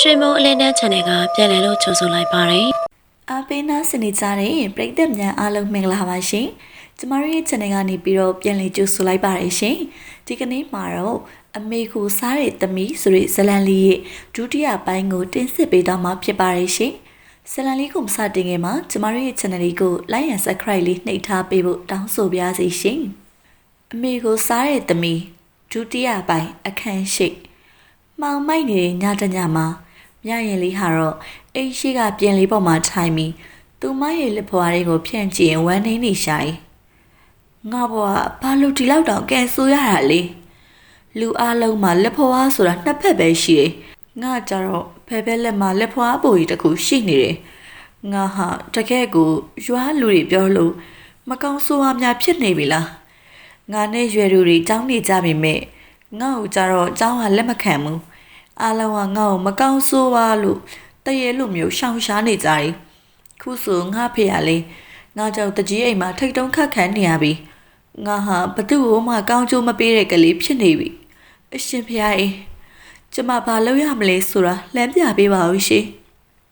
ရွှေမုံအလင်းတန်း channel ကပြန်လည်လို့ကြိုဆိုလိုက်ပါတယ်အားပေးနာစနေကြတဲ့ပရိသတ်များအားလုံးမင်္ဂလာပါရှင်။ကျမတို့ရဲ့ channel ကနေပြီးတော့ပြန်လည်ကြိုဆိုလိုက်ပါရရှင်။ဒီကနေ့မှာတော့အမေကိုစားတဲ့သမီးဆိုတဲ့ဇလန်လေးရဲ့ဒုတိယပိုင်းကိုတင်ဆက်ပေးတော့မှာဖြစ်ပါရရှင်။ဇလန်လေးကိုမစတင်ခင်မှာကျမတို့ရဲ့ channel လေးကို like and subscribe လေးနှိပ်ထားပေးဖို့တောင်းဆိုပါရစေရှင်။အမေကိုစားတဲ့သမီးဒုတိယပိုင်းအခန်းရှိမှောင်မိုက်နေတဲ့ညတညမှာ မြရင်လေးဟာတော့အိမ်ရှိကပြင်လေးပေါ်မှာထိုင်ပြီးသူမရဲ့လက်ဖွားလေးကိုဖြန့်ကျင်ဝမ်းနေနေရှာ၏ငါဘွားဘာလို့ဒီလောက်တောင်ကဲဆိုးရတာလဲလူအလုံးမှာလက်ဖွားဆိုတာနှစ်ဖက်ပဲရှိတယ်ငါကြတော့ဖဲဖဲလက်မှာလက်ဖွားပိုကြီးတစ်ခုရှိနေတယ်ငါဟာတကယ်ကိုရွာလူတွေပြောလို့မကောင်းဆိုးဝါးများဖြစ်နေပြီလားငါနဲ့ရွယ်သူတွေကြောင်းနေကြပြီမဲ့ငါ့ကိုကြတော့ကြောင်းကလက်မခံဘူး အားလုံးကငါ့ကိုမကောင်းဆိုးဝါးလို့တရေလိုမျိုးရှောင်ရှားနေကြတယ်ခုဆိုငါဖေရလေငါကြောင့်တကြီးအိမ်မှာထိတ်တုံးခတ်ခံနေရပြီငါဟာဘသူ့ကိုမှကောင်းကျိုးမပေးတဲ့ကလေးဖြစ်နေပြီအရှင်ဖေရအေးကျမဘာလုပ်ရမလဲဆိုတာလမ်းပြပေးပါဦးရှင်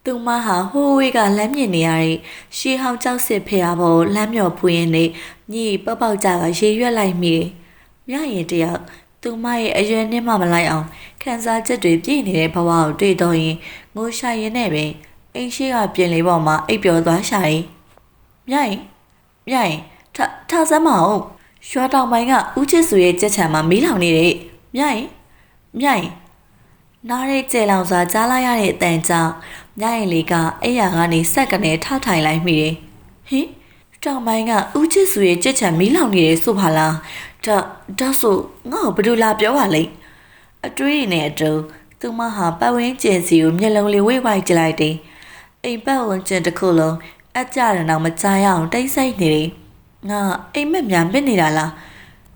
သူမဟာဟိုးဝေးကလမ်းမြင်နေရတဲ့ရှေးဟောင်းကြောက်စစ်ဖေရပေါ်လမ်းမြော်ဖွေးရင်နေညီပေါက်ပေါက်ကြကရေရွက်လိုက်မိတယ်မြရင်တယောက် သူမရဲ့အရွယ်နဲ့မှမလိုက်အောင်ခန်းစားချက်တွေပြည့်နေတဲ့ဘဝကိုတွေ့တော့ရင်ငိုရှာရင်နဲ့ပဲအိမ်ရှိကပြင်လေးပေါ်မှာအိပ်ပျော်သွားရှာရင်မြိုင်မြိုင်ထထစမ်းမအောင်ရွာတောင်ပိုင်းကဦးချစ်စုရဲ့ကြက်ချံမှာမီးလောင်နေတဲ့မြိုင်မြိုင်နားရဲကျဲလောင်စွာကြားလိုက်ရတဲ့အတန်ကြောင့်မြိုင်လေးကအဲ့ရကနေဆက်ကနေထထိုင်လိုက်မိတယ်ဟင်တောင်ပိုင်းကဦးချစ်စုရဲ့ကြက်ချံမီးလောင်နေတယ်ဆိုပါလား ဒါဒါဆိုငါ့ကိုဘယ်လိုလာပြောပါလဲအတွေးနဲ့အတူသူမဟာပတ်ဝန်းကျင်စီကိုမျက်လုံးလေးဝိတ်ဝိုက်ကြလိုက်တယ်အိမ်ပတ်ဝန်းကျင်တစ်ခုလုံးအကြရတော့မကြားရအောင်တိတ်ဆိတ်နေတယ်ငါအိမ်မက်များမစ်နေတာလား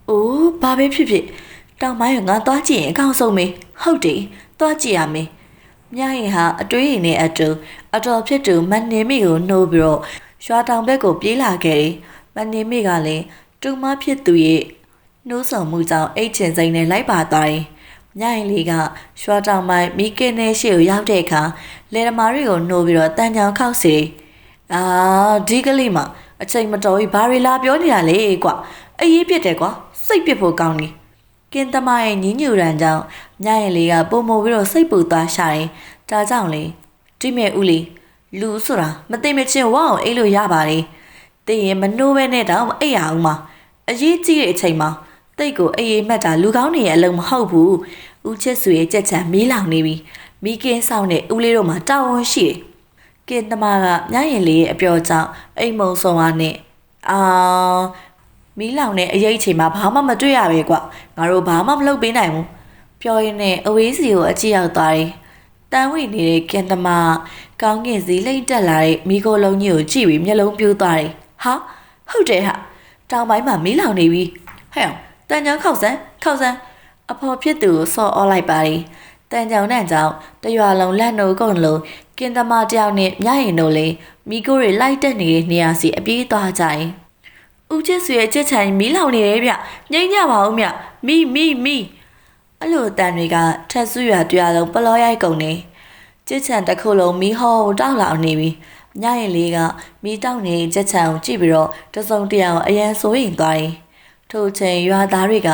အိုးဘာပဲဖြစ်ဖြစ်တောင်ပိုင်းကငါသွားကြည့်ရင်အကောင်းဆုံးမေးဟုတ်တယ်သွားကြည့်ရမေးမြရင်ဟာအတွေးရင်နဲ့အတူအတော်ဖြစ်သူမန်နေမိကိုနှိုးပြီးတော့ရွာတောင်ဘက်ကိုပြေးလာခဲ့တယ်မန်နေမိကလည်းတူမဖြစ်သူရဲ့ နှိုးဆောင်မှုကြောင့်အိတ်ချင်စိမ့်နဲ့လိုက်ပါသွားတယ်ညရင်လေးကရွှာတောင်ပိုင်းမိကင်းနဲ့ရှေ့ကိုရောက်တဲ့အခါလေဓမာတွေကိုနှိုးပြီးတော့တန်ချောင်ခောက်စီအာဒီကလေးမအချိန်မတော်ကြီးဘာရီလာပြောနေတာလေကွာအေးပြစ်တယ်ကွာစိတ်ပြစ်ဖို့ကောင်းနေကင်းသမားရဲ့ညညူရန်ကြောင့်ညရင်လေးကပုံမပြီးတော့စိတ်ပူသွားရှာတယ်ဒါကြောင့်လေဒီမဲ့ဦးလေးလူဆိုတာမသိမချင်းဝအောင်အိတ်လို့ရပါလေတည်ရင်မနှိုးပဲနဲ့တော့အိတ်ရအောင်မအရေးကြီးတဲ့အချိန်မှာ တိတ်ကိုအေးအေးမှတ်တာလူကောင်းနေရဲ့အလုံးမဟုတ်ဘူးဦးချစ်စုရဲ့ကြက်ချံမီးလောင်နေပြီမိကင်းဆောင်တဲ့ဦးလေးတို့မှာတာဝန်ရှိတယ်ကင်းသမားကညရင်လေးရဲ့အပြောကြောင့်အိမ်မုံဆောင်အားနဲ့အာမီးလောင်တဲ့အရေးချိန်မှာဘာမှမတွေ့ရပဲကွငါတို့ဘာမှမလုပ်ပေးနိုင်ဘူးပြောရင်းနဲ့အဝေးစီကိုအကြည့်ရောက်သွားတယ်တန်းဝိနေတဲ့ကင်းသမားကောင်းကင်စီလိမ့်တက်လာတဲ့မိခိုးလုံးကြီးကိုကြည့်ပြီးမျက်လုံးပြိုးသွားတယ်ဟာဟုတ်တယ်ဟာတောင်ပိုင်းမှာမီးလောင်နေပြီဟဲ့ တန်ချောင်းခောက်စမ်းခောက်စမ်းအဖော်ဖြစ်သူကိုဆော့အော်လိုက်ပါလေတန်ချောင်းနဲ့ကြောင့်တရွာလုံးလက်နှုတ်ကုန်လုံးကင်သမားတယောက်နဲ့မြရင်တို့လေမိကိုတွေလိုက်တက်နေတဲ့နေရာစီအပြေးသွားကြရင်ဦးချစ်ဆွေရဲ့ချက်ချင်မီးလောင်နေတယ်ဗျငိမ့်ကြပါဦးမြမိမိမိအဲ့လိုတန်တွေကထက်ဆူရွာတရွာလုံးပလောရိုက်ကုန်နေချက်ချန်တစ်ခုလုံးမီးဟောတောက်လာနေပြီညရင်လေးကမီးတောက်နေချက်ချန်ကိုကြည့်ပြီးတော့တစုံတရာအရန်စိုးရင်သွားရင် ထို့ချိန်ရွာသားတွေက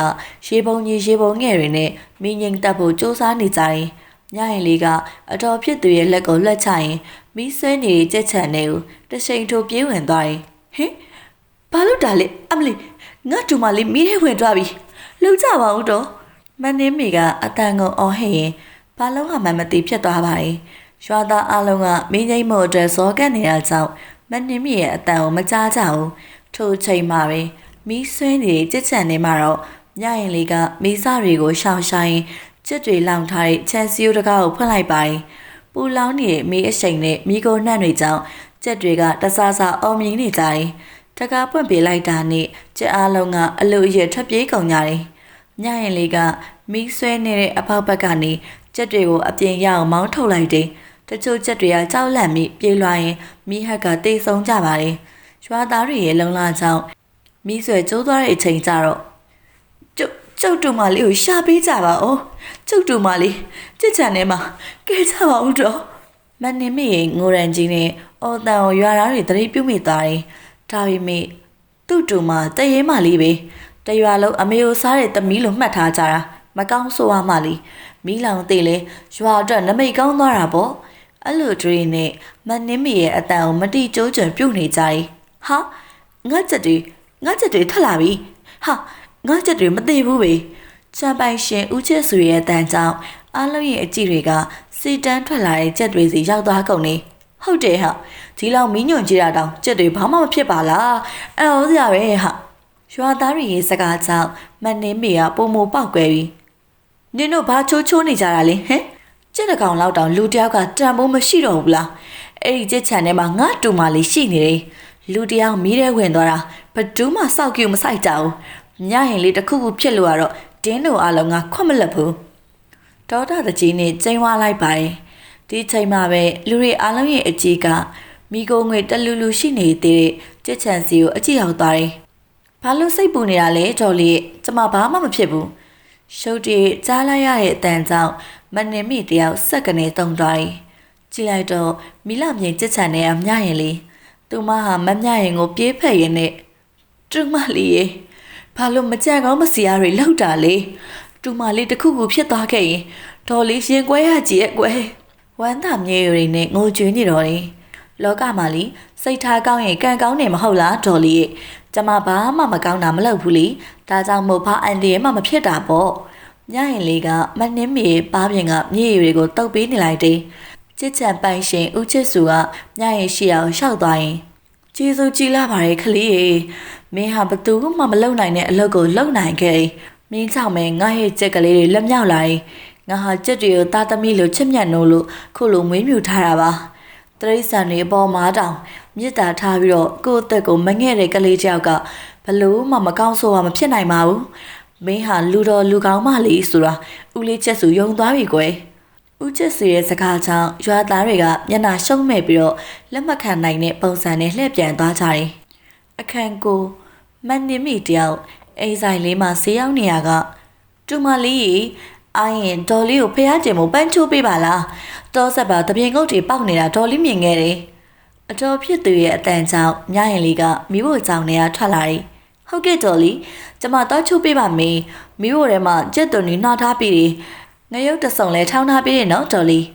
ရေပုံကြီးရေပုံငယ်တွေနဲ့မိငိမ်တက်ဖို့စူးစမ်းနေကြရင်ညရင်လေးကအတော်ဖြစ်သူရဲ့လက်ကိုလှက်ချရင်မီးဆွဲနေတဲ့ကြက်ချန်တွေကိုတရှိန်ထိုးပြေးဝင်သွားရင်ဟင်ဘာလို့ဒါလဲအမလီငါတူမလေးမီးထဲဝင်သွားပြီလှုပ်ကြပါဦးတော့မန်းနေမီကအတန်ကုန်အော်ဟစ်ရင်ဘာလုံးဟာမှမသိဖြစ်သွားပါတယ်ရွာသားအလုံးကမင်းငိမ့်မို့အတွက်ဇောကတ်နေတာကြောင့်မန်းနေမီရဲ့အတန်ကိုမကြားကြဘူးထို့ချိန်မှာပဲ မီးဆွဲနေတဲ့ကြက်ချန်တွေမှာတော့ညရင်လေးကမီးစတွေကိုရှောင်ရှာရင်ကြက်တွေလောင်ထားတဲ့ချန်စီယိုတကားကိုဖွင့်လိုက်ပါတယ်ပူလောင်နေတဲ့မီးအရှိန်နဲ့မီးကိုနှံ့တွေကြောင့်ကြက်တွေကတစားစားအော်မြင်နေကြတယ်တကားပွင့်ပေးလိုက်တာနဲ့ကြက်အားလုံးကအလိုအရထွက်ပြေးကုန်ကြတယ်ညရင်လေးကမီးဆွဲနေတဲ့အပေါက်ဘက်ကနေကြက်တွေကိုအပြင်ရအောင်မောင်းထုတ်လိုက်တယ်တချို့ကြက်တွေကကြောက်လန့်ပြီးပြေးလွှားရင်မိဟက်ကတိတ်ဆုံးကြပါတယ်ရွာသားတွေရဲ့လုံလာကြောင့် မိဆွဲကျိုးသွားတဲ့အချိန်ကျတော့ကျုပ်ကျုပ်တို့မလေးကိုရှာပေးကြပါဦးကျုပ်တို့မလေးကြစ်ချန်ထဲမှာကဲကြပါဦးတော့မန်နေမေရဲ့ငိုရန်ကြီးနဲ့အော်တန်ကိုရွာသားတွေတရိပ်ပြုတ်မိသွားတယ်ဒါပေမဲ့သူ့တူမတရေမလေးပဲတရွာလုံးအမေကိုစားတဲ့သမီးလိုမှတ်ထားကြတာမကောင်းဆိုးရမှလီမီးလောင်သေးလဲရွာအတွက်နမိတ်ကောင်းသွားတာပေါ့အဲ့လိုတွေနဲ့မန်နေမေရဲ့အတန်ကိုမတိကျိုးကျွံပြုတ်နေကြတယ်ဟာငါချက်တွေ ငါချက်တွေထွက်လာပြီဟာငါချက်တွေမသေးဘူးပဲချမ်ပိုင်ရှင်ဦးချစ်စုရဲ့အတန်ကြောင့်အားလုံးရဲ့အကြည့်တွေကစီတန်းထွက်လာတဲ့ချက်တွေစီရောက်သွားကုန်နေဟုတ်တယ်ဟာဒီလောက်မီးညွန့်ကြည့်တာတောင်ချက်တွေဘာမှမဖြစ်ပါလားအဲ့ဟောစရာပဲဟာရွာသားတွေရဲ့စကားကြောင့်မန်နေမေကပုံမပေါက်ကွယ်ပြီးနင်တို့ဘာချိုးချိုးနေကြတာလဲဟမ်ကျက်တကောင်လောက်တောင်လူတယောက်ကတန်ဖိုးမရှိတော့ဘူးလားအဲ့ဒီကျက်ချန်ထဲမှာငါတူမလေးရှိနေတယ် လူတယောက်မီးထဲဝင်သွားတာဘသူမှစောက်ကြည့်မဆိုင်ကြဘူးညရင်လေးတစ်ခုခုဖြစ်လို့ကတော့တင်းတို့အလုံးကခွတ်မလက်ဘူးဒေါတာတကြီးနဲ့ကျင်းဝါလိုက်ပါတယ်ဒီချိန်မှာပဲလူတွေအားလုံးရဲ့အကြီးကမိโกငွေတလူလူရှိနေသေးတဲ့ကျက်ချန်စီကိုအကြည့်ရောက်သွားတယ်ဘာလို့စိတ်ပူနေတာလဲဒေါ်လေးကျမဘာမှမဖြစ်ဘူးရှုပ်တီကြားလိုက်ရတဲ့အတန်ကြောင့်မနေမိတယောက်စက်ကနေတုံသွားတယ်ကြည့်လိုက်တော့မီလာမြင်ကျက်ချန်နဲ့အမြရင်လေး သူမဟာမမြရင်ကိုပြေးဖက်ရင်းနဲ့တူမလေးရေဘာလို့မကြံကောင်းမစီရတွေလောက်တာလေတူမလေးတစ်ခုခုဖြစ်သွားခဲ့ရင်ဒေါ်လေးရှင်ကွဲရကြည့်ရဲ့ကွယ်ဝမ်းသာမြေရီနဲ့ငိုကြွေးနေတော့တယ်လောကမှာလီစိတ်ထားကောင်းရင်ကံကောင်းနေမဟုတ်လားဒေါ်လေးကျမဘာမှမကောင်းတာမလုပ်ဘူးလीဒါကြောင့်မို့ဘာအန်ဒီရဲ့မှမဖြစ်တာပေါ့ညရင်လေးကမနှင်းမီပါပြင်ကမြေရီတွေကိုတုပ်ပေးနေလိုက်တယ် ချစ်ချန်ပိုင်ရှင်ဦးချစ်စုကညရင်ရှိအောင်ရှောက်သွားရင်ကျေးဇူးကြီးလာပါရဲ့ခလေးရေမင်းဟာဘသူမှမလုံနိုင်တဲ့အလုပ်ကိုလုပ်နိုင်ခဲ့မင်းကြောင့်ပဲငါရဲ့ကြက်ကလေးတွေလက်မြောက်လာရင်ငါဟာကြက်တွေကိုသားသမီးလိုချစ်မြတ်နိုးလို့ခုလိုမွေးမြူထားတာပါတရိษံတွေအပေါ်မှာတောင်မြစ်တာထားပြီးတော့ကိုယ့်အသက်ကိုမငဲ့တဲ့ကလေးတယောက်ကဘလို့မှမကောင်းဆိုးမှမဖြစ်နိုင်ပါဘူးမင်းဟာလူတော်လူကောင်းမလေးဆိုတာဦးလေးချက်စုယုံသွားပြီကွယ် ဦးချက်စီရဲ့စကားကြောင့်ရွာသားတွေကမျက်နှာရှုံးမဲ့ပြီးတော့လက်မခံနိုင်တဲ့ပုံစံနဲ့လှည့်ပြန်သွားကြတယ်အခန့်ကိုမန်နေမီတယောက်အိမ်ဆိုင်လေးမှာဆေးရောက်နေရကတူမလေးအိုင်ရင်ဒေါ်လေးကိုဖះကျင်မို့ပန်းချိုးပေးပါလားတောဆက်ပါတပြင်းကုတ်တွေပေါက်နေတာဒေါ်လေးမြင်ခဲ့တယ်အတော်ဖြစ်သူရဲ့အတန်ကြောင့်ညရင်လေးကမိဖို့ကြောင်နေရထွက်လာတယ်ဟုတ်ကဲ့ဒေါ်လေးကျမတော့ချိုးပေးပါမေးမိဖို့ထဲမှာကြက်သွန်ကြီးနှာထားပြီး ငရုတ်တဆုံလဲထောင်းထားပြီးတယ်နော်ဒေါ်လေး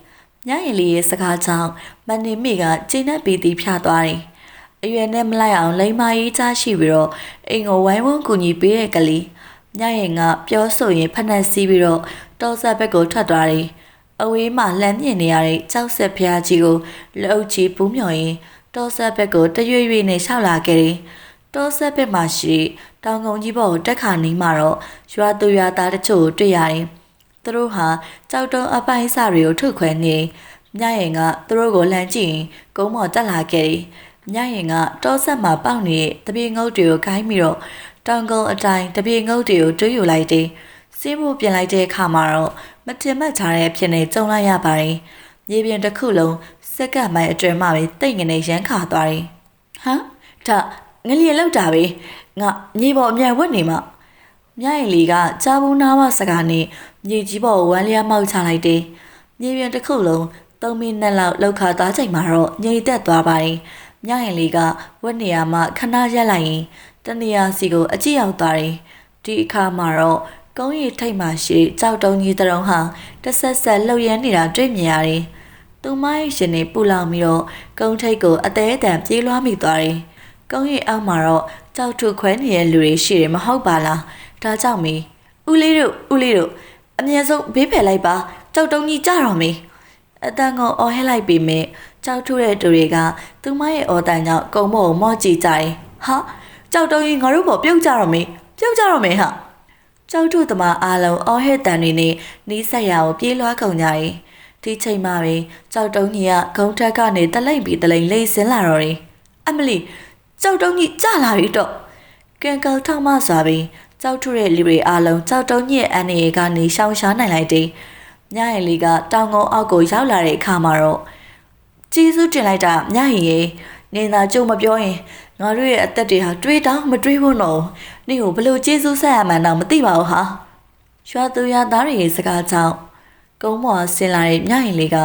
ညရင်လေးရဲ့စကားကြောင့်မန်နေမိကကျင်းနဲ့ပြီးတီးဖြာသွားတယ်အရွယ်နဲ့မလိုက်အောင်လိမ္မာရေးချရှိပြီးတော့အိမ်ကိုဝိုင်းဝန်းကူညီပေးတဲ့ကလေးညရင်ကပြောဆိုရင်ဖက်နှက်စီးပြီးတော့တောဆက်ဘက်ကိုထွက်သွားတယ်။အဝေးမှာလှမ်းမြင်နေရတဲ့ကြောက်ဆက်ဖျားကြီးကိုလှုပ်ချီပူးမြော်ရင်တောဆက်ဘက်ကိုတရွေ့ရွေ့နဲ့ရှောက်လာခဲ့တယ်။တောဆက်ဘက်မှာရှိတောင်ကုန်းကြီးပေါ်ကိုတက်ခါနေမှာတော့ရွာသူရွာသားတချို့တွေ့ရတယ်။ သူတို့ဟာကြောက်တုံးအပိုင်းစတွေကိုထုတ်ခွဲနေညရင်ကသူတို့ကိုလှမ်းကြည့်ရင်ကုန်းပေါ်တက်လာခဲ့တယ်။ညရင်ကတောဆက်မှာပေါက်နေတဲ့တပြေငုတ်တွေကိုခိုင်းပြီးတော့တောင်ကုန်းအတိုင်းတပြေငုတ်တွေကိုတွေးယူလိုက်တယ်။စီးဖို့ပြင်လိုက်တဲ့အခါမှာတော့မတင်မှတ်ထားတဲ့ဖြစ်နေကြုံလိုက်ရပါတယ်။မြေပြင်တစ်ခုလုံးစက္ကန့်ပိုင်းအတွင်းမှာပဲတိတ်ငနေရန်ခါသွားတယ်။ဟမ်ဒါငလျင်လောက်တာပဲငါမြေပေါ်အမြန်ဝတ်နေမှာမြရင်လီကကြားဘူးနာမစကားနဲ့ မြေကြီးပေါ်ဝမ်းလျားမောက်ချလိုက်တယ်။မြေပြင်တစ်ခုလုံးသုံးမိနစ်လောက်လောက်ခါသားချိန်မှာတော့ငြိမ်သက်သွားပါတယ်။မြရင်လီကဝတ်နေရမှခဏရက်လိုက်ရင်တနေရာစီကိုအကြည့်ရောက်သွားတယ်။ဒီအခါမှာတော့ကုန်းရီထိတ်မှရှိကြောက်တုံးကြီးတရုံဟာတဆက်ဆက်လှုပ်ရမ်းနေတာတွေ့မြင်ရတယ်။သူမရဲ့ရှင်နေပူလောင်ပြီးတော့ကုန်းထိတ်ကိုအသေးအတန်ပြေးလွှားမိသွားတယ်။ကုန်းရီအောက်မှာတော့ကြောက်ထုခွဲနေတဲ့လူတွေရှိတယ်မဟုတ်ပါလား။ဒါကြောင့်မေဦးလေးတို့ဦးလေးတို့ အမြဲဆုံးဘေးဖယ်လိုက်ပါကြောက်တုံးကြီးကြတော့မေအတန်ကိုအော်ဟဲလိုက်ပြီးမြကြောက်ထုတဲ့တူတွေကသူမရဲ့အော်တန်ကြောင့်ကုံမောကိုမော့ကြည့်ကြတယ်။ဟာကြောက်တုံးကြီးငါတို့ပေါ်ပြုတ်ကြတော့မေပြုတ်ကြတော့မေဟာ။ကျောက်ထုသမားအားလုံးအော်ဟစ်တန်တွေနဲ့နီးဆက်ရကိုပြေးလွှားကုန်ကြတယ်။ဒီချိန်မှာပဲကျောက်တုံးကြီးကဂုံထက်ကနေတလိမ့်ပြီးတလိမ့်လိမ့်ဆင်းလာတော့တယ်။အမလီကျောက်တုံးကြီးကြလာပြီတော့။ကင်ကောက်ထောက်မစွာပြီး ကျောက်ထုရဲ့လူတွေအားလုံးကျောက်တုံးကြီးရဲ့အန်ရီကနေရှောင်ရှားနိုင်လိုက်တယ်။ညရင်လေးကတောင်ကုန်းအောက်ကိုရောက်လာတဲ့အခါမှာတော့ကျေးဇူးတင်လိုက်တာညရင်ရေနေသာကြုံမပြောရင်ငါတို့ရဲ့အသက်တွေဟာတွေးတောင်မတွေးဖို့တော့နေ့ကိုဘလို့ကျေးဇူးဆက်ရမှန်းတော့မသိပါဘူးဟာရွာသူရွာသားတွေရဲ့စကားကြောင့်ကုန်းပေါ်ဆင်းလာတဲ့မြရင်လေးက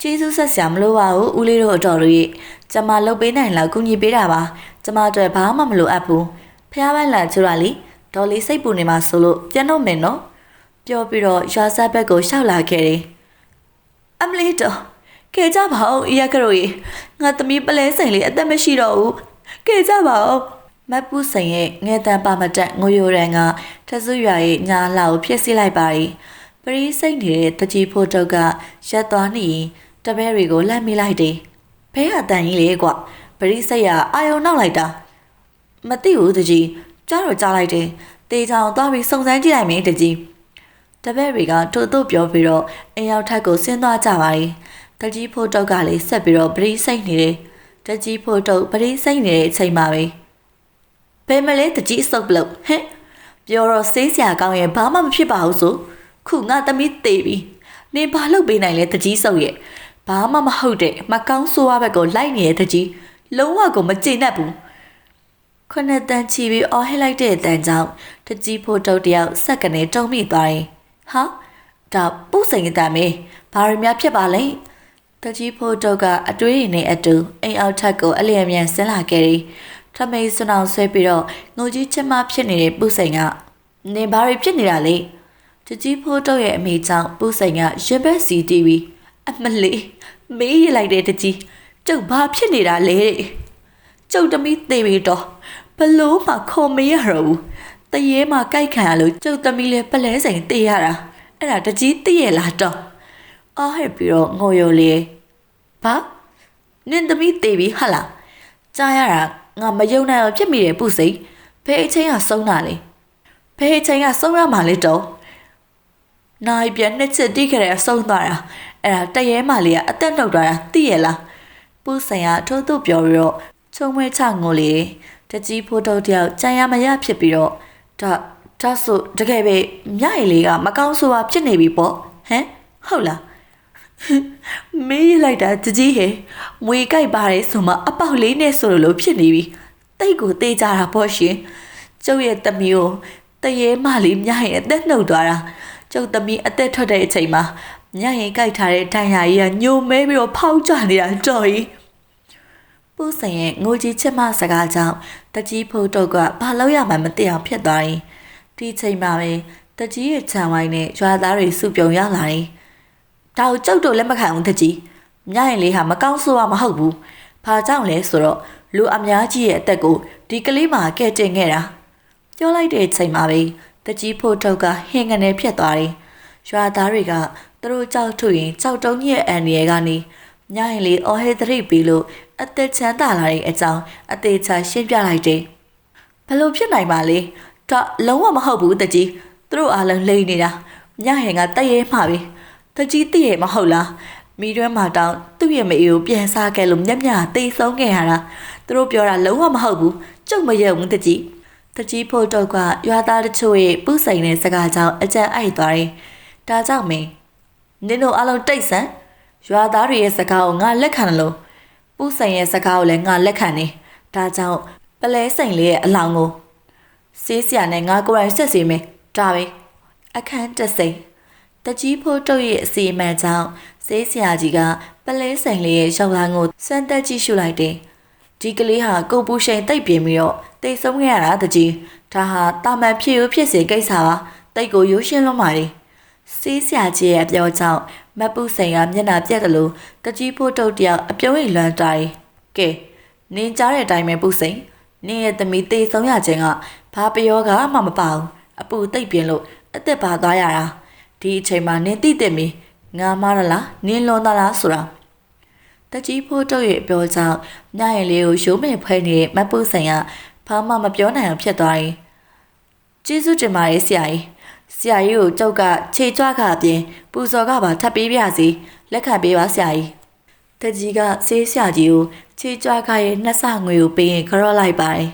ကျေးဇူးဆက်ဆရာမလိုပါဘူးဦးလေးတို့အတော်တို့ရဲ့ကျမလှုပ်ပေးနိုင်လောက်ကူညီပေးတာပါကျမအတွက်ဘာမှမလိုအပ်ဘူးဖះပန်းလာချူတာလी ဒေါ်လေးစိတ်ပူနေမှာဆိုလို့ပြန်တော့မယ်နော်ပြောပြီးတော့ရွာဆက်ဘက်ကိုရှောက်လာခဲ့တယ်အမလီတော့ကဲကြပါဦးအရက်ကတော့ရေငါသမီးပလဲစိန်လေးအသက်မရှိတော့ဘူးကဲကြပါဦးမတ်ပူစိန်ရဲ့ငဲတန်ပါမတက်ငိုယိုရန်ကထဆူရွာရဲ့ညာလာကိုဖြစ်စီလိုက်ပါရီပရိစိတ်နေတဲ့တကြီးဖို့တုတ်ကရက်သွားနေရင်တပည့်တွေကိုလှမ်းမိလိုက်တယ်ဘဲဟာတန်ကြီးလေကွပရိစိတ်ကအာယုံနောက်လိုက်တာမသိဘူးတကြီး ကြားတော့ကြားလိုက်တယ်တေချောင်သွားပြီးစုံစမ်းကြည့်လိုက်မယ်တကြီးတပည့်တွေကထို့သို့ပြောပြီးတော့အိမ်ရောက်ထက်ကိုဆင်းသွားကြပါရီတကြီးဖို့တုတ်ကလည်းဆက်ပြီးတော့ပရိစိတ်နေတယ်တကြီးဖို့တုတ်ပရိစိတ်နေတဲ့အချိန်မှာပဲဘယ်မလဲတကြီးစုပ်ပလို့ဟဲ့ပြောတော့စေးစရာကောင်းရင်ဘာမှမဖြစ်ပါဘူးဆိုခုငါသမီးတေပြီနေဘာလုပ်ပေးနိုင်လဲတကြီးစုပ်ရဲ့ဘာမှမဟုတ်တဲ့မကောင်းဆိုးရဘက်ကိုလိုက်နေတဲ့တကြီးလုံးဝကိုမကျေနပ်ဘူး ခုနှစ်တန်ချီပြီးအော်ဟစ်လိုက်တဲ့အတန်ကြောင့်တကြီးဖို့တုတ်တယောက်စက်ကနေတုံမိသွားရင်ဟာဒါပုစိန်အတန်မေဘာရများဖြစ်ပါလဲတကြီးဖို့တုတ်ကအတွေးရည်နဲ့အတူအိမ်အောက်ထက်ကိုအလျင်မြန်ဆင်းလာခဲ့တယ်ထမိတ်စွန်အောင်ဆွဲပြီးတော့ငိုကြီးချက်မဖြစ်နေတဲ့ပုစိန်ကနေဘာတွေဖြစ်နေတာလဲတကြီးဖို့တုတ်ရဲ့အမေကြောင့်ပုစိန်ကရင်ဘက်စီတီးပြီးအမလေးမေးရလိုက်တဲ့တကြီးကျုပ်ဘာဖြစ်နေတာလဲတဲ့ကျုပ်တမီးသေပြီတော့ ဘလို့မှခေါ်မရတော့ဘူးတရေမှကြိုက်ခံရလို့ကျုပ်သမီးလည်းပလဲစိန်တေးရတာအဲ့ဒါတကြီးသိရလားတော့အော်ဟဲ့ပြီးတော့ငိုရိုလေးဘာနင်သမီးတေးပြီဟာလားကြားရတာငါမယုံနိုင်အောင်ဖြစ်မိတယ်ပုစိဘယ်အချိန်ကဆုံးတာလဲဘယ်အချိန်ကဆုံးရမှာလဲတော့နိုင်ပြန်နှစ်ချက်တိခဲ့တဲ့အဆုံးသွားတာအဲ့ဒါတရဲမလေးကအသက်နှုတ်သွားတာသိရလားပုဆိုင်ကထိုးသူ့ပြောပြီးတော့ချုံမဲချငိုလေ တကြီးဖိုးတုတ်တယောက်ကြံရမရဖြစ်ပြီးတော့ဒါဒါဆိုတကယ်ပဲမြရည်လေးကမကောင်းဆိုပါဖြစ်နေပြီပေါ့ဟမ်ဟုတ်လားမေးလိုက်တာတကြီးဟဲ့မွေကြိုက်ပါတယ်ဆိုမှအပေါက်လေးနဲ့ဆိုလို့ဖြစ်နေပြီတိတ်ကိုတေးကြတာပေါ့ရှင်ကျုပ်ရဲ့တမီးကိုတရေမလေးမြရည်အသက်နှုတ်သွားတာကျုပ်သမီးအသက်ထွက်တဲ့အချိန်မှာညရင်ကြိုက်ထားတဲ့ဒဏ်ရာကြီးကညိုမဲပြီးတော့ဖောက်ကြနေတာတော်ကြီး ပူစင်ရဲ့ငိုကြီးချစ်မစကားကြောင့်တကြီးဖို့တော့ကဘာလို့ရမှမသိအောင်ဖြစ်သွားရင်ဒီချိန်မှာပဲတကြီးရဲ့ခြံဝိုင်းနဲ့ရွာသားတွေစုပြုံရောက်လာတယ်။ဒါကိုကြောက်တော့လက်မခံဘူးတကြီး။ညရင်လေးဟာမကောင်းဆိုးရမဟုတ်ဘူး။ဘာကြောင့်လဲဆိုတော့လူအများကြီးရဲ့အသက်ကိုဒီကလေးမှကဲ့တင်ခဲ့တာ။ပြောလိုက်တဲ့ချိန်မှာပဲတကြီးဖို့တော့ကဟင်းကနေဖြစ်သွားတယ်။ရွာသားတွေကသူတို့ကြောက်ထုရင်ကြောက်တုံးရဲ့အန်ရီကနေညရင်လေးအော်ဟဲသတိပြီးလို့ အသက်ချမ်းသာလာတဲ့အကြောင်းအသေးချာရှင်းပြလိုက်တယ်။ဘလို့ဖြစ်နိုင်ပါလဲ။ဒါလုံးဝမဟုတ်ဘူးတကြီး။သူတို့အားလုံးလိမ့်နေတာ။ညရင်ကတည့်ရဲမှာပဲ။တကြီးတည့်ရဲမဟုတ်လား။မိတွဲမှာတောင်းသူ့ရဲ့မအေးကိုပြန်စားခဲ့လို့မျက်မျက်သေဆုံးခဲ့ရတာ။သူတို့ပြောတာလုံးဝမဟုတ်ဘူး။ကျုပ်မယုံဘူးတကြီး။တကြီးဖို့တော့ကရွာသားတချို့ရဲ့ပူဆိုင်တဲ့စကားကြောင့်အကြံအိုက်သွားတယ်။ဒါကြောင့်မင်းနင်တို့အားလုံးတိတ်ဆန်ရွာသားတွေရဲ့စကားကိုငါလက်ခံလို့ ပူဆိုင်ရဲ့စကားကိုလည်းငါလက်ခံနေဒါကြောင့်ပလဲဆိုင်လေးရဲ့အလောင်းကိုစေးစရာနဲ့ငါကိုယ်တိုင်ဆက်စီမယ်ဒါပဲအခန်းတစိမ့်တကြီးဖို့တုတ်ရဲ့အစီအမံကြောင့်စေးစရာကြီးကပလဲဆိုင်လေးရဲ့ရောက်လာကိုစမ်းတက်ကြည့်ရှုလိုက်တယ်ဒီကလေးဟာကိုပူရှိန်တိတ်ပြင်းပြီးတော့တိတ်ဆုံးခဲ့ရတာတကြီးဒါဟာတာမန်ဖြစ်ရဖြစ်စေကိစ္စပါတိတ်ကိုရိုးရှင်းလွန်ပါလေစေးစရာကြီးရဲ့အပြောကြောင့် မပူစိန်ကမျက်နှာပြက်တယ်လို့တကြီးဖို့တုတ်တယောက်အပြုံးရိလွမ်းတိုင်းကဲနင်းကြားတဲ့အတိုင်းပဲပူစိန်နင်းရဲ့သမီးတေဆုံးရခြင်းကဘာပယောကမှမပါဘူးအပူတိတ်ပြင်းလို့အသက်ပါသွားရတာဒီအချိန်မှာနင်းတိတဲ့မီငါမားရလားနင်းလွန်သားလားဆိုတာတကြီးဖို့တုတ်ရဲ့အပြောကြောင့်ညရင်လေးကိုရိုးမဲ့ဖွဲနေတဲ့မပူစိန်ကဘာမှမပြောနိုင်အောင်ဖြစ်သွားရင်ကျေးဇူးတင်ပါတယ်ဆရာကြီး ဆရာကြီးကိုကြောက်ကခြေကြွကအပြင်ပူဇော်ကပါထပ်ပေးပြစီလက်ခံပေးပါဆရာကြီးတကြီးကဆေးဆရာကြီးကိုခြေကြွကရဲ့နှက်ဆငွေကိုပေးရင်ကြော့လိုက်ပါတယ်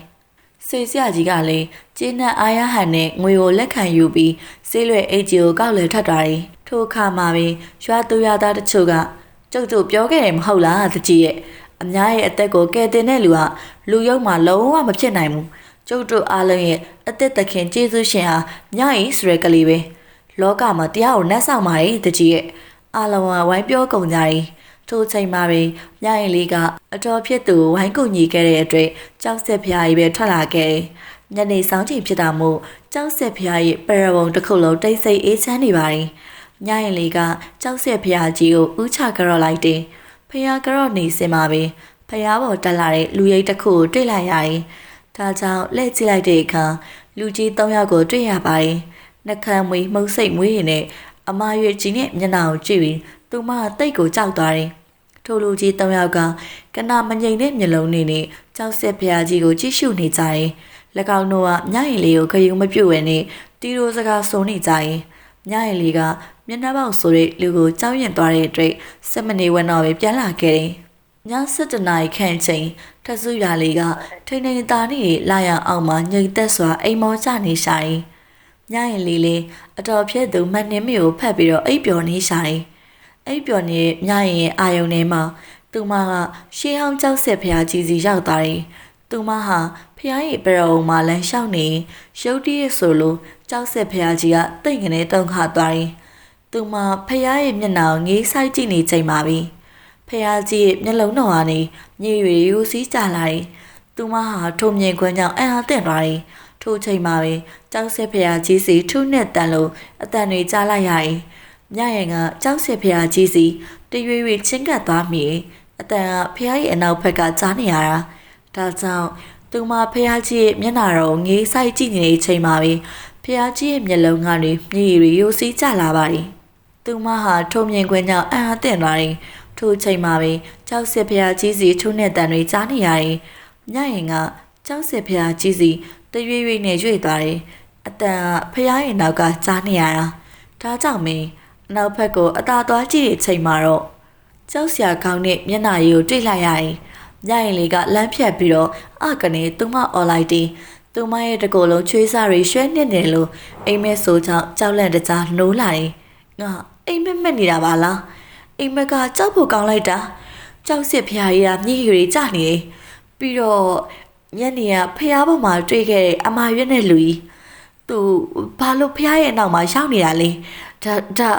ဆေးဆရာကြီးကလည်းကျင်းနဲ့အားရဟန်နဲ့ငွေကိုလက်ခံယူပြီးဆေးလွယ်အိတ်ကြီးကိုကောက်လဲထပ်သွားတယ်ထိုအခါမှာပင်ရွာသူရွာသားတချို့ကကျုပ်တို့ပြောခဲ့တယ်မဟုတ်လားတကြီးရဲ့အများရဲ့အသက်ကိုကယ်တင်တဲ့လူကလူယုံမှလုံးဝမဖြစ်နိုင်ဘူး ကျုပ်တို့အားလုံးရဲ့အသက်သခင်ကျေးဇူးရှင်ဟာညရင်ဆိုရယ်ကလေးပဲလောကမှာတရားကိုနှက်ဆောင်ပါရဲ့တကြီးရဲ့အာလုံးကဝိုင်းပြောကုန်ကြတယ်ထိုချိန်မှာပဲညရင်လေးကအတော်ဖြစ်သူဝိုင်းကုန်ညီခဲ့တဲ့အတွက်ကြောက်ဆက်ဖျားကြီးပဲထွက်လာခဲ့တယ်ညနေဆောင်ချိန်ဖြစ်တာမို့ကြောက်ဆက်ဖျားရဲ့ပရဝုံတစ်ခုလုံးတိတ်ဆိတ်အေးချမ်းနေပါတယ်ညရင်လေးကကြောက်ဆက်ဖျားကြီးကိုဥချကြော့လိုက်တယ်ဖျားကြော့နေစင်ပါပဲဖျားပေါ်တက်လာတဲ့လူရိပ်တစ်ခုကိုတွေ့လိုက်ရတယ် ဒါကြောင့်လှည့်ကြည့်လိုက်တဲ့အခါလူကြီး၃ယောက်ကိုတွေ့ရပါတယ်နှကမ်းမွေးမှုတ်စိတ်မွေးရင်နဲ့အမာရွေကြီးနဲ့မျက်နှာကိုကြည့်ပြီးသူမတိတ်ကိုကြောက်သွားတယ်ထိုလူကြီး၃ယောက်ကကနာမငိမ့်တဲ့မျက်လုံးနဲ့နဲ့ကြောက်ဆက်ဖျားကြီးကိုကြည့်ရှုနေကြတယ်၎င်းတို့ကညရင်လေးကိုခရုံမပြုတ်ဝဲနဲ့တီရိုစကားစုံနေကြရင်ညရင်လေးကမျက်နှာပေါက်ဆိုတဲ့လူကိုကြောက်ရွံ့သွားတဲ့အတွက်စက်မနေဝင်တော့ပဲပြန်လာခဲ့တယ် ည7နာရီခန့်ချိန်ထဆူရလေးကထိန်ထိန်သားနေလာရအောင်မှငိမ့်သက်စွာအိမ်မောချနေရှာရင်ညရင်လေးလေးအတော်ဖြစ်သူမနှင်းမီကိုဖတ်ပြီးတော့အိပ်ပျော်နေရှာရင်အိပ်ပျော်နေညရင်ရဲ့အာယုန်ထဲမှာသူမကရှေးဟောင်းကြောက်ဆက်ဖျားကြီးစီရောက်သွားတယ်သူမဟာဖျားရဲ့ပရုံမှာလမ်းလျှောက်နေရုတ်တရက်ဆိုလိုကြောက်ဆက်ဖျားကြီးကတိတ်ငနေတုံခါသွားတယ်သူမဖျားရဲ့မျက်နှာကိုငေးဆိုင်ကြည့်နေချိန်ပါပြီ ဖျားကြီးရဲ့မျက်လုံးတော်ကနေမြေရွေရိုးစည်းကြလာတယ်သူမဟာထုံမြင်ခွန်းကြောင့်အံ့အားသင့်သွားတယ်ထိုချိန်မှာပဲကြောက်ဆက်ဖျားကြီးစီထုနဲ့တန်လို့အတန်တွေကြားလိုက်ရတယ်ညရင်ကကြောက်ဆက်ဖျားကြီးစီတရွေ့ရွေ့ချင်းကပ်သွားမိအတန်ကဖျားရဲ့အနောက်ဘက်ကကြားနေရတာဒါကြောင့်သူမဖះကြီးရဲ့မျက်နှာတော်ငေးဆိုင်ကြည့်နေတဲ့အချိန်မှာပဲဖះကြီးရဲ့မျက်လုံးကနေမြေရီရိုစီးကျလာပါတယ်။သူမဟာထုံမြင်ခွင့်ကြောင့်အံ့အားသင့်သွားတယ်။ ထိုချိန်မှာပဲကြောက်စစ်ဖះကြီးစီထုံးတဲ့တန်တွေကြားနေရတယ်။ညရင်ကကြောက်စစ်ဖះကြီးစီတရွေ့ရွေ့နဲ့ရွေ့သွားတယ်။အတန်ကဖះရဲ့နောက်ကကြားနေရတာ။ဒါကြောင့်မင်းအနောက်ဘက်ကိုအသာသွားကြည့်တဲ့အချိန်မှာတော့ကြောက်စရာကောင်းတဲ့မျက်နှာရည်ကိုတွေ့လိုက်ရတယ်။ညရင်လေးကလမ်းဖြတ်ပြီးတော့အကနေသူမអော်လိုက်တယ်။သူမရဲ့တကိုယ်လုံးချွေးစားတွေရွှဲနှစ်နေလို့အိမ်မက်ဆိုကြောင့်ကြောက်လန့်တကြားနှိုးလာတယ်။ငါအိမ်မက်မက်နေတာပါလား။ အိမ်မက်ကကြောက်ဖို့ကောင်းလိုက်တာ။ကြောက်စစ်ဖျားကြီးကမြည်ရီကြနေတယ်။ပြီးတော့ညနေကဖျားပေါ်မှာတွေ့ခဲ့တဲ့အမာရွက်နဲ့လူကြီးသူဘာလို့ဖျားရဲ့နောက်မှာရောက်နေတာလဲ။ဒါဒါ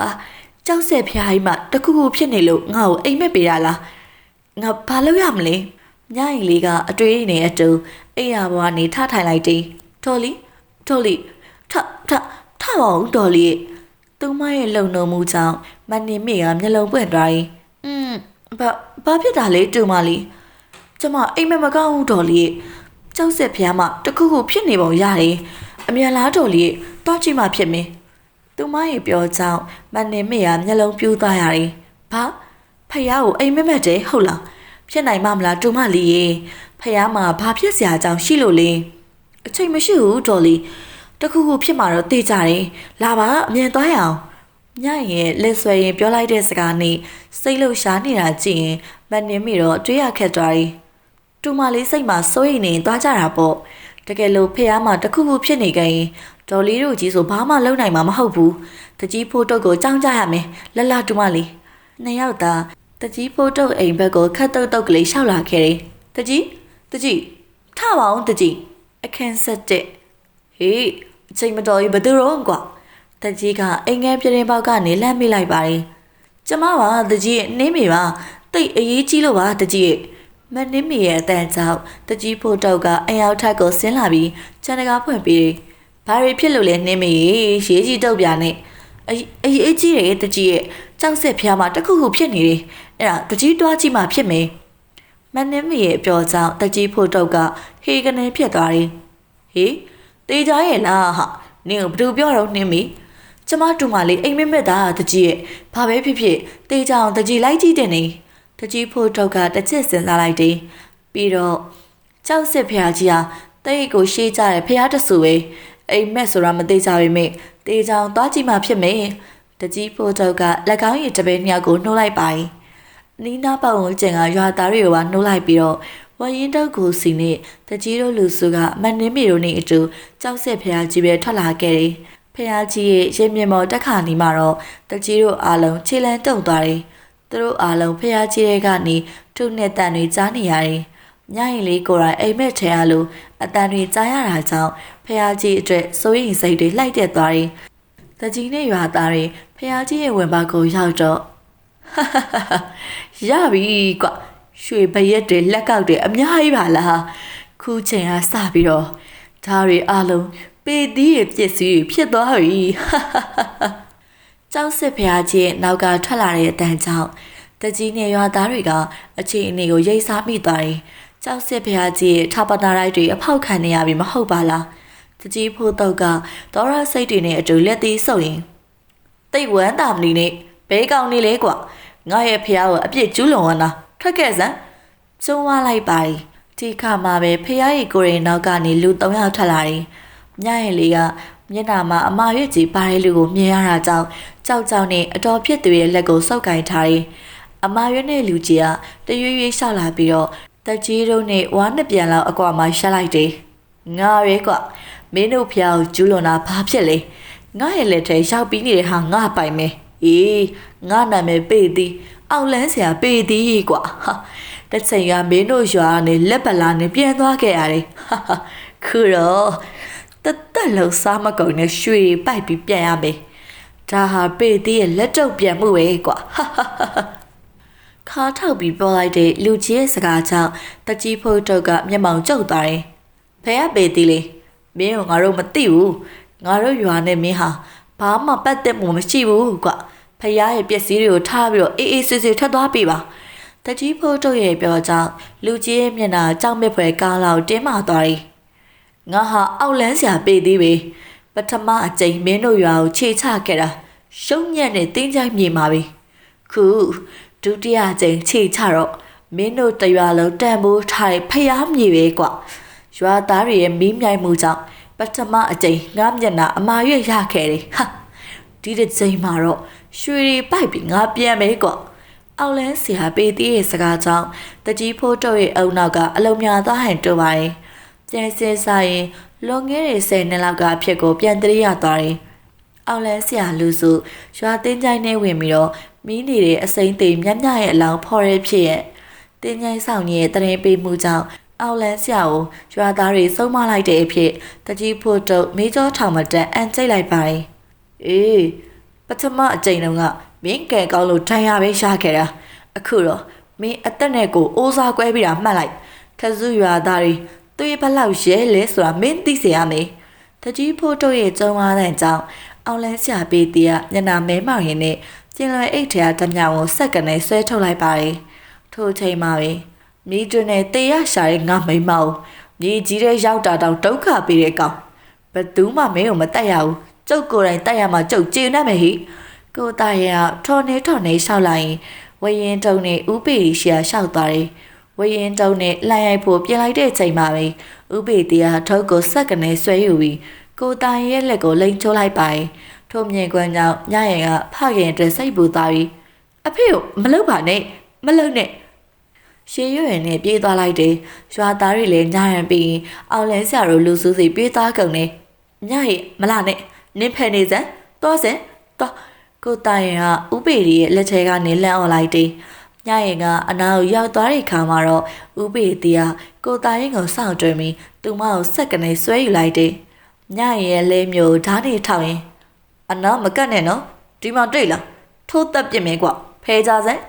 ကြောက်ဆက်ဖျားကြီးမှတခုခုဖြစ်နေလို့ငါ့ကိုအိမ်မက်ပေးရလား။ငါဘာလုပ်ရမလဲ။ညရင်လေးကအတွေးနေအတူအိယာဘွားနေထထိုင်လိုက်တယ်။တော်လီတော်လီထထထပါဦးတော်လီ သူမရဲ့လုံနှုံမှုကြောင့်မနေမိကမျက်လုံးပွင့်သွားရင်อืมဘာဘာဖြစ်တာလဲတူမလီကျမအိမ်မက်မကောင်းဘူးတော်လီကြောက်ဆက်ဖျားမှတခုခုဖြစ်နေပုံရတယ်။အမြန်လားတော်လီတော့ကြည့်မှဖြစ်မင်း။သူမရဲ့ပြောကြောင့်မနေမိကမျက်လုံးပြူးသွားရတယ်။ဘာဖယားကိုအိမ်မက်မက်တယ်ဟုတ်လား။ဖြစ်နိုင်မှမလားတူမလီရေဖယားမှာဘာဖြစ်စရာအကြောင်းရှိလို့လဲ။အချိန်မရှိဘူးတော်လီ တခုခုဖြစ်မှာတော့သိကြတယ်။လာပါအမြန်သွားရအောင်။ညရင်လက်ဆွဲရင်ပြောလိုက်တဲ့စကားနဲ့စိတ်လှုပ်ရှားနေတာကြည့်ရင်မနေမိတော့တွေးရခက်သွားတယ်။တူမလေးစိတ်မှာစိုးရိမ်နေသွားကြတာပေါ့။တကယ်လို့ဖះမှာတခုခုဖြစ်နေကြရင်ဒေါ်လေးတို့ကြီးဆိုဘာမှလုပ်နိုင်မှာမဟုတ်ဘူး။တကြီးဖိုးတုတ်ကိုကြောင်းကြရမယ်။လလတူမလေး။နှစ်ယောက်သားတကြီးဖိုးတုတ်အိမ်ဘက်ကိုခတ်တုတ်တုတ်ကလေးရှောက်လာခဲ့တယ်။တကြီးတကြီးထပါအောင်တကြီးအခန်းဆက်တဲ့ဟေး အချိန်မတော်ကြီးဘယ်သူတော့ကွာတကြီးကအိမ်ငယ်ပြတင်းပေါက်ကနေလှမ်းမိလိုက်ပါတယ်။ကျမပါတကြီးရဲ့နှင်းမိပါတိတ်အရေးကြီးလို့ပါတကြီးရဲ့မနှင်းမိရဲ့အတန်ကြောင့်တကြီးဖို့တော့ကအယောက်ထက်ကိုဆင်းလာပြီးခြံတကားဖွင့်ပြီးဘာတွေဖြစ်လို့လဲနှင်းမိရေရေးကြီးတုတ်ပြနဲ့အအရေးကြီးတယ်တကြီးရဲ့ကြောက်ဆက်ဖျားမှာတခုခုဖြစ်နေတယ်အဲ့ဒါတကြီးတွားကြည့်မှဖြစ်မယ်မနှင်းမိရဲ့အပြော်ကြောင့်တကြီးဖို့တော့ကဟေကနေဖြစ်သွားတယ်ဟေး တေးကြရဲ့လားဟာနင်ကဘယ်သူပြောတော့နှင်းမိကျမတူမလေးအိမ်မက်မက်သားတကြီးရဲ့ဘာပဲဖြစ်ဖြစ်တေးကြအောင်တကြီးလိုက်ကြည့်တယ်နေတကြီးဖို့တော့ကတစ်ချက်စဉ်းစားလိုက်တယ်ပြီးတော့ကြောက်စစ်ဖျားကြီးဟာတိတ်ကိုရှေးကြတယ်ဖျားတဆူပဲအိမ်မက်ဆိုတာမသေးကြပေမဲ့တေးကြအောင်သွားကြည့်မှဖြစ်မယ်တကြီးဖို့တော့ကလက်ကောင်းရည်တပည့်နှစ်ယောက်ကိုနှိုးလိုက်ပါနီးနားပတ်ဝန်းကျင်ကရွာသားတွေကိုပါနှိုးလိုက်ပြီးတော့ ဝရင်တုတ်ကိုစီနဲ့တကြီးတို့လူစုကမန်နင်းမီတို့နဲ့အတူကြောက်ဆက်ဖျားကြီးပဲထွက်လာခဲ့တယ်။ဖျားကြီးရဲ့ရင်မြင်မော်တက်ခါနီမှာတော့တကြီးတို့အားလုံးခြေလန်းတုံသွားတယ်။သူတို့အားလုံးဖျားကြီးရဲ့ကနေထုနဲ့တန်တွေကြားနေရတယ်။ညရင်လေးကိုယ်တိုင်အိမ်မက်ထဲရလို့အတန်တွေကြားရတာကြောင့်ဖျားကြီးအတွက်စိုးရိမ်စိတ်တွေလှိုက်တက်သွားတယ်။တတကြီးနဲ့ရွာသားတွေဖះကြီးရဲ့ဝင်ပါကိုရောက်တော့ရပြီကွ ရွှေပရက်တွေလက်ကောက်တွေအများကြီးပါလားခုချိန်ကစပြီးတော့ဒါတွေအလုံးပေသီးရဲ့ပစ္စည်းတွေဖြစ်သွားပြီကျောက်စစ်ဖះကြီးရဲ့နောက်ကထွက်လာတဲ့အတန်ကြောင့်တကြီးနဲ့ရွာသားတွေကအခြေအနေကိုရိတ်စားမိသွားတယ်ကျောက်စစ်ဖះကြီးရဲ့ထာပနာရိုက်တွေအဖောက်ခံနေရပြီမဟုတ်ပါလားတကြီးဖို့တော့ကဒေါရစိတ်တွေနဲ့အတူလက်သေးဆုပ်ရင်တိတ်ဝမ်းတာမလီနဲ့ဘဲကောင်နေလဲကွာငါရဲ့ဖះကိုအပြစ်ကျူးလွန်ဝနာ ထွက်ခဲ့စမ်းကျုံးဝလိုက်ပါ යි ဒီခါမှာပဲဖះရဲ့ကိုရင်နောက်ကနေလူ၃ယောက်ထွက်လာတယ်ညရဲ့လေးကမျက်နှာမှာအမာရွက်ကြီးပါတဲ့လူကိုမြင်ရတာကြောင့်ကြောက်ကြောက်နဲ့အတော်ဖြစ်သူရဲ့လက်ကိုစုပ်ကင်ထားတယ်အမာရွက်နဲ့လူကြီးကတရွေ့ရွေ့ရှောက်လာပြီးတော့တက်ကြီးတို့နဲ့ဝါနှစ်ပြန်လောက်အကွာမှာရှက်လိုက်တယ်ငါရဲကွာမင်းတို့ဖះကိုကျူးလွန်တာဘာဖြစ်လဲငါရဲ့လက်ထဲရောက်ပြီးနေတဲ့ဟာငါပိုင်မယ်အေးငါနာမည်ပေသည် အောက်လန်းဆရာပေသည်ကွာဟာတစ်ချိန်ကမင်းတို့ရွာကနေလက်ပလာနဲ့ပြန်သွားခဲ့ရတယ်ဟာဟာခုတော့တသက်လုံးစားမကုန်နဲ့ရွှေပိုက်ပြီးပြန်ရမယ်ဒါဟာပေသည်ရဲ့လက်တော့ပြန်မှုပဲကွာဟာဟာဟာခါထောက်ပြီးပြောလိုက်တဲ့လူကြီးရဲ့စကားကြောင့်တကြီးဖို့တုတ်ကမျက်မှောင်ကျုပ်သွားတယ်ဖဲကပေသည်လေမင်းကငါတို့မသိဘူးငါတို့ရွာနဲ့မင်းဟာဘာမှပတ်သက်မှုမရှိဘူးကွာ ဖះရဲ့ပစ္စည်းတွေကိုထားပြီးတော့အေးအေးဆေးဆေးထွက်သွားပြီပါတကြီးဖို့တုတ်ရဲ့ပြောကြောင့်လူကြီးရဲ့မျက်နှာကြောက်မဲ့ဖွယ်ကားလောက်တင်းမာသွားတယ်ငါဟာအောက်လန်းစရာပေသေးပဲပထမအကြိမ်မင်းတို့ရွာကိုခြေချခဲ့တာရှုံးညံ့နဲ့တင်းကြိုက်မြေမှာပြီခုဒုတိယကြိမ်ခြေချတော့မင်းတို့တရွာလုံးတန်ဖိုးထားတဲ့ဖျားမြေပဲကွရွာသားတွေရဲ့မီးမြိုင်မှုကြောင့်ပထမအကြိမ်ငါမျက်နှာအမာရွက်ရခဲ့တယ်ဟာ ဒီတစ်ကြိမ်မှာတော့ရွှေတွေပိုက်ပြီးငါပြန်မယ်ကွအောက်လန်းဆရာပေးသေးရဲ့စကားကြောင့်တကြီးဖိုးတော့ရဲ့အုံနောက်ကအလုံးများသွားဟန်တူပါတယ်ပြန်စင်စားရင်လွန်ခဲ့တဲ့10နှစ်လောက်ကဖြစ်ကိုပြန်တရိရသွားတယ်အောက်လန်းဆရာလူစုရွာတင်းကြိုင်းနဲ့ဝင်ပြီးတော့မီးနေတဲ့အစိမ့်သေးမြတ်မြရဲ့အလောင်းဖော်ရဲဖြစ်ရဲ့တင်းကြိုင်းဆောင်ရဲ့တရင်ပေးမှုကြောင့်အောက်လန်းဆရာကိုရွာသားတွေစုံမလိုက်တဲ့အဖြစ်တကြီးဖို့တော့မေးကြောထောင်မတက်အန်ကျိတ်လိုက်ပါတယ် အေးပထမအကြိမ်တုန်းကမင်းကဲကောင်းလို့ထိုင်ရပဲရှားခဲ့တာအခုတော့မင်းအသက်နဲ့ကိုအိုးစားကွဲပြီးတာမှတ်လိုက်ထစုရွာသားတွေသူ့ဘလောက်ရဲလဲဆိုတာမင်းသိစေရမယ်တကြီးဖို့တော့ရဲ့ကျုံသွားတဲ့ကြောင့်အောင်လန်းဆရာပေးတည်းကညနာမဲမောင်ရင်နဲ့ကျင်လွယ်အိတ်ထဲကဓမြောင်ကိုစက်ကနေဆွဲထုတ်လိုက်ပါတယ်ထို့ချိန်မှာပဲမိတွင်နဲ့တေရရှာတဲ့ငါမိမ့်မအောင်မြေကြီးတဲ့ရောက်တာတောင်ဒုက္ခပေးတဲ့ကောင်ဘသူမှမင်းကိုမတတ်ရဘူး ကျုပ်ကိုယ်တိုင်တတ်ရမှာကျုပ်ကျေနပ်မယ်ဟိကိုတာရကထော်နေထော်နေရှောက်လိုက်ရင်ဝရင်တုံနဲ့ဥပေရီရှာရှောက်သွားတယ်ဝရင်တုံနဲ့လှိုင်းရိုက်ဖို့ပြင်လိုက်တဲ့ချိန်မှာပဲဥပေတရားထုတ်ကိုစက်ကနေဆွဲယူပြီးကိုတာရဲ့လက်ကိုလိန်ချိုးလိုက်ပါတယ်ထို့မြင်ကွန်းကြောင့်ညရံကဖခင်အတွက်စိတ်ပူသွားပြီးအဖေကိုမလုပ်ပါနဲ့မလုပ်နဲ့ရှေးရွယ်နဲ့ပြေးသွားလိုက်တယ်ရွာသားတွေလည်းညရံပြီးအောင်လဲဆရာတို့လူစုစီပြေးသွားကုန်တယ်ညရဲ့မလာနဲ့ နင်းဖယ်နေစမ်းသွားစမ်းသွားကိုတိုင်ရင်ကဥပေရီရဲ့လက်ထဲကနေလန့်អော်လိုက်တယ်ညရင်ကအနာကိုရောက်သွားတဲ့ခါမှာတော့ဥပေတီကကိုတိုင်ရင်ကိုစောင့်တွင်ပြီးသူမကိုစက်ကနေဆွဲယူလိုက်တယ်ညရင်ရဲ့လဲမျိုးဓာတ်နေထောက်ရင်အနာမကတ်နဲ့နော်ဒီမှာတွေ့လားထိုးတက်ပြစ်မယ်ကွဖဲကြစမ်း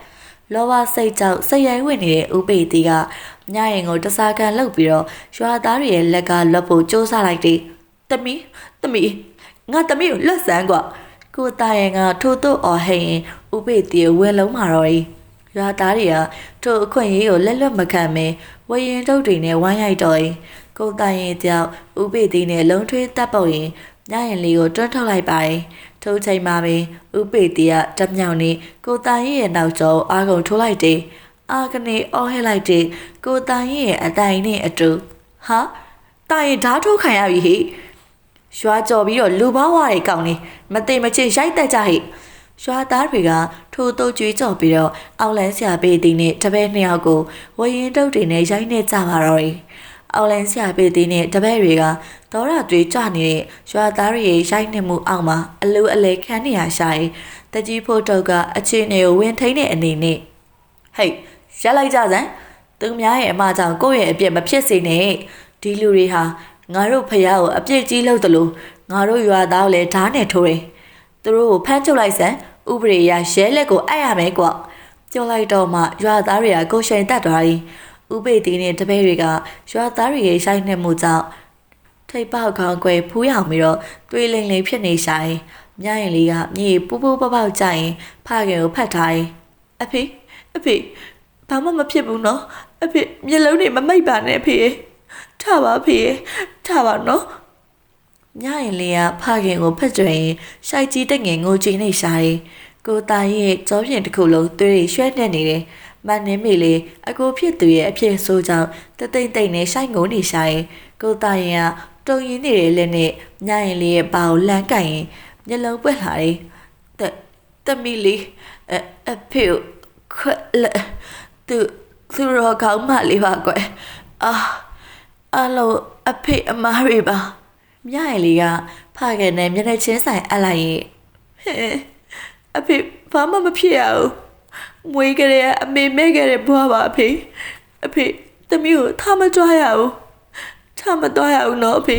လောဘစိတ်ကြောင့်စိတ်ရိုင်းဝင်နေတဲ့ဥပေတီကညရင်ကိုတစားကန်လှုပ်ပြီးတော့ရွာသားတွေရဲ့လက်ကလွတ်ဖို့စ조사လိုက်တယ်တမီတမီ ငါတမီကိုလွတ်စမ်းကွကိုတာရင်ကထို့တော့အော်ဟိန်ဥပေတီဝယ်လုံးမှာတော့ရွာသားတွေကထို့အခွင့်အရေးကိုလက်လွတ်မခံမဲဝရင်တုတ်တွေနဲ့ဝိုင်းရိုက်တော့ရင်ကိုတာရင်ကြောင့်ဥပေတီနဲ့လုံးထွေးတပ်ပုတ်ရင်ညရင်လေးကိုတွန်းထုတ်လိုက်ပါတယ်ထို့ချိန်မှာပဲဥပေတီကတမြောင်နေကိုတာရင်ရဲ့နောက်ကျောအာကုန်ထိုးလိုက်တယ်အာကနေအော်ဟဲလိုက်တယ်ကိုတာရင်ရဲ့အတိုင်နဲ့အတူဟာတာရင်ဓာတ်ထုတ်ခံရပြီဟိ ရွာကြော်ပြီးတော့လူပေါင်းဝါတွေကောင်းနေမသိမချစ်ရိုက်တက်ကြဟိရွာသားတွေကထိုးတုတ်ကြွေးကြော်ပြီးတော့အောက်လန်းဆရာပေးတဲ့နဲ့တပည့်နှစ်ယောက်ကိုဝရင်တုတ်တွေနဲ့ရိုက်နေကြပါတော့တယ်အောက်လန်းဆရာပေးတဲ့နဲ့တပည့်တွေကဒေါရတွေကြနေတဲ့ရွာသားတွေရဲ့ရိုက်နေမှုအောက်မှာအလူအလဲခန်းနေရရှာရင်တကြီးဖို့တုတ်ကအချင်းတွေကိုဝင်ထိန်တဲ့အနေနဲ့ဟေးရက်လိုက်ကြစမ်းသူများရဲ့အမကြောင့်ကိုယ့်ရဲ့အပြစ်မဖြစ်စေနဲ့ဒီလူတွေဟာ ငါတို့ဖះကိုအပြစ်ကြီးလုပ်တယ်လို့ငါတို့ရွာသားကိုလည်းဓာတ်နဲ့ထိုးတယ်သူတို့ကိုဖမ်းချုပ်လိုက်စမ်းဥပဒေအရရဲလက်ကိုအပ်ရမယ်ကွပြောလိုက်တော့မှရွာသားတွေကကိုရှိန်တက်သွားပြီဥပေတီနဲ့တပည့်တွေကရွာသားတွေရဲ့ရှိုင်းနှက်မှုကြောင့်ထိပ်ပေါက်ခေါင်းကွယ်ဖူးရောင်ပြီးတော့တွေးလိမ်လိမ်ဖြစ်နေဆိုင်ညရင်လေးကမြေပူပူပေါက်ပေါက်ကြရင်ဖခင်ကိုဖတ်ထားရင်အဖေအဖေဘာမှမဖြစ်ဘူးနော်အဖေမျက်လုံးတွေမမိတ်ပါနဲ့အဖေ ထပါအဖေထပါနော်ညရင်လေးကဖခင်ကိုဖက်ကြွရင်ရှိုက်ကြီးတက်ငယ်ငိုချင်နေရှာတယ်။ကိုသားရဲ့ကြောပြင်တစ်ခုလုံးသွေးတွေရွှဲနေနေတယ်။မန်နေမေလေးအကိုဖြစ်သူရဲ့အဖြစ်ဆိုးကြောင့်တသိမ့်သိမ့်နဲ့ရှိုက်ငိုနေရှာရင်ကိုသားရင်ကတုံရင်နေတဲ့လက်နဲ့ညရင်လေးရဲ့ပါကိုလမ်းကင်ရင်မျက်လုံးပွက်လာတယ်။တတမီလေးအအဖေကိုခွက်လက်သူသူရောကောင်းမလေးပါကွယ်။အာ အလုံးအဖေအမားတွေပါ။မြရည်လေးကဖခင်နဲ့မျက်နှာချင်းဆိုင်အပ်လိုက်ရင်ဟဲ့အဖေဘာမှမဖြစ်ရဘူးမွေးကြတဲ့အမေမဲကြတဲ့ဘွားပါအဖေအဖေသမီးကိုထားမကြွားရဘူးထားမသွားရဘူးနော်အဖေ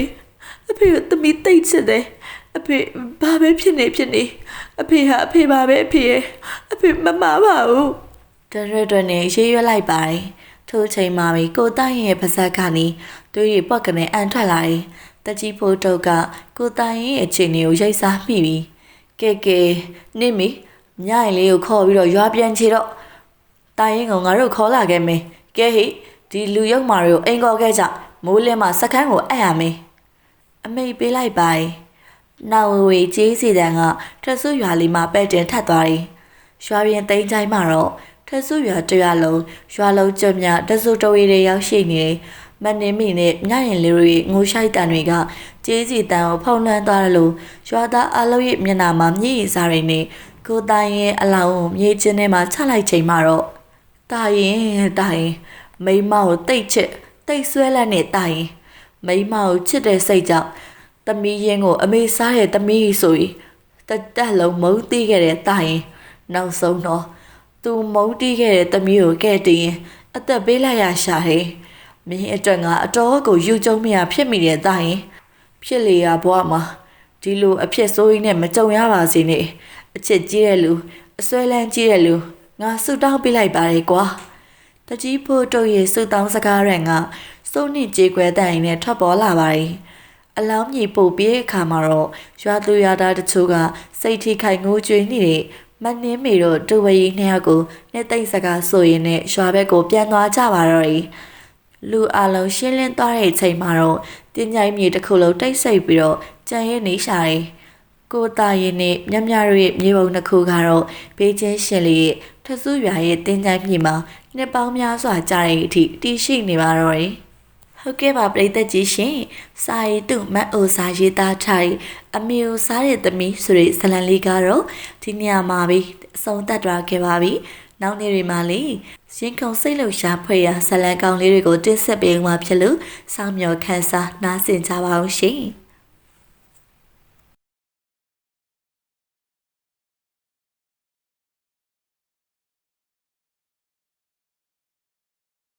အဖေကိုသမီးတိတ်ချစ်တယ်အဖေဘာပဲဖြစ်နေဖြစ်နေအဖေဟာအဖေပါပဲအဖေရဲ့အဖေမမပါဘူးတရွတ်တွင်နေရေးရွက်လိုက်ပါတယ်ထို့ချိန်မှာပဲကိုတိုင်ရဲ့ပါဇက်ကနေ တွေးရပော့ကနေအန်ထွက်လာတယ်တကြီးဖို့တော့ကကိုတိုင်ရဲ့အခြေအနေကိုရိုက်စားမိပြီကဲကဲနေမီညရင်လေးကိုခေါ်ပြီးတော့ရွာပြန်ချေတော့တိုင်ရင်ကငါတို့ခေါ်လာခဲ့မယ်ကဲဟိဒီလူရုပ်မာတွေကိုအိမ်ခေါ်ခဲ့ကြမိုးလင်းမှာစကန်းကိုအပ်ရမယ်အမိတ်ပေးလိုက်ပါနောက်ဝေဝေကျေးစီတန်ကထဆူရွာလေးမှာပဲ့တင်ထတ်သွားတယ်။ရွာပြင်သိမ်းချိုင်းမှာတော့ထဆူရွာတရွာလုံးရွာလုံးကျွတ်မြတဆူတဝေတွေရောက်ရှိနေတယ်။ မနေမိနဲ့ညရင်လေးတွေငိုရှိုက်တန်တွေကကျေးစီတန်ကိုဖုံနှမ်းသွားတယ်လို့ရွာသားအလုံးရဲ့မျက်နှာမှာမြည်ရည်စားရနေကိုတိုင်ရဲ့အလောင်းကိုမြေချင်းထဲမှာချလိုက်ချိန်မှာတော့တာရင်တာရင်မိမကိုတိတ်ချစ်တိတ်ဆွဲလက်နဲ့တာရင်မိမကိုချစ်တဲ့စိတ်ကြောင့်သမီးရင်ကိုအမေစားရဲ့သမီးဆိုရင်တက်တက်လုံးမုန်းတီးခဲ့တဲ့တာရင်နောက်ဆုံးတော့သူမုန်းတီးခဲ့တဲ့သမီးကိုကဲ့တင်ရင်အသက်ပေးလိုက်ရရှာတယ် မင်းအတွက်ကအတော်ကိုယူကြုံမရဖြစ်မိတဲ့တာရင်ဖြစ်လေရဘွားမှာဒီလိုအဖြစ်ဆိုးရင်းနဲ့မကြုံရပါစေနဲ့အချစ်ကြီးတဲ့လူအစွဲလန်းကြီးတဲ့လူငါဆူတောင်းပေးလိုက်ပါတယ်ကွာတကြီးဖို့တို့ရဲ့ဆူတောင်းစကားရန်ကစိုးနစ်ကြေကွဲတဲ့ရင်နဲ့ထွက်ပေါ်လာပါတယ်အလောင်းမြေပို့ပြီးအခါမှာတော့ရွာသူရွာသားတချို့ကစိတ်ထိခိုက်ငိုကြွေးနေတဲ့မနှင်းမီတို့တူဝရီနှစ်ယောက်ကိုနှစ်သိမ့်စကားဆိုရင်းနဲ့ရွာဘက်ကိုပြန်သွားကြပါတော့တယ် လူအလုံးရှင်းလင်းသွားတဲ့အချိန်မှာတော့တင်းကြိုင်းမြေတစ်ခုလုံးတိတ်ဆိတ်ပြီးတော့ကြံရဲနေရှာတယ်ကိုတာရင်နဲ့မြမြတို့ရဲ့မြေပုံတစ်ခုကတော့ဘေးချင်းရှင်လေးရဲ့ထဆူရွာရဲ့တင်းကြိုင်းမြေမှာနှစ်ပေါင်းများစွာကြာတဲ့အထိတည်ရှိနေပါတော့တယ်ဟုတ်ကဲ့ပါပရိသတ်ကြီးရှင်စာရီတုမတ်အိုစာရေးသားထားတဲ့အမေကိုစားတဲ့သမီးဆိုတဲ့ဇလံလေးကတော့ဒီနေရာမှာပဲအဆုံးသတ်သွားခဲ့ပါပြီ နောက်နေ့တွေမှာလေရင်ခုန်စိတ်လှုပ်ရှားဖွဲ့ရာဇလံကောင်လေးတွေကိုတင်ဆက်ပေးမှာဖြစ်လို့စောင့်မျှော်ခန်းစားနားဆင်ကြပါအောင်ရှင်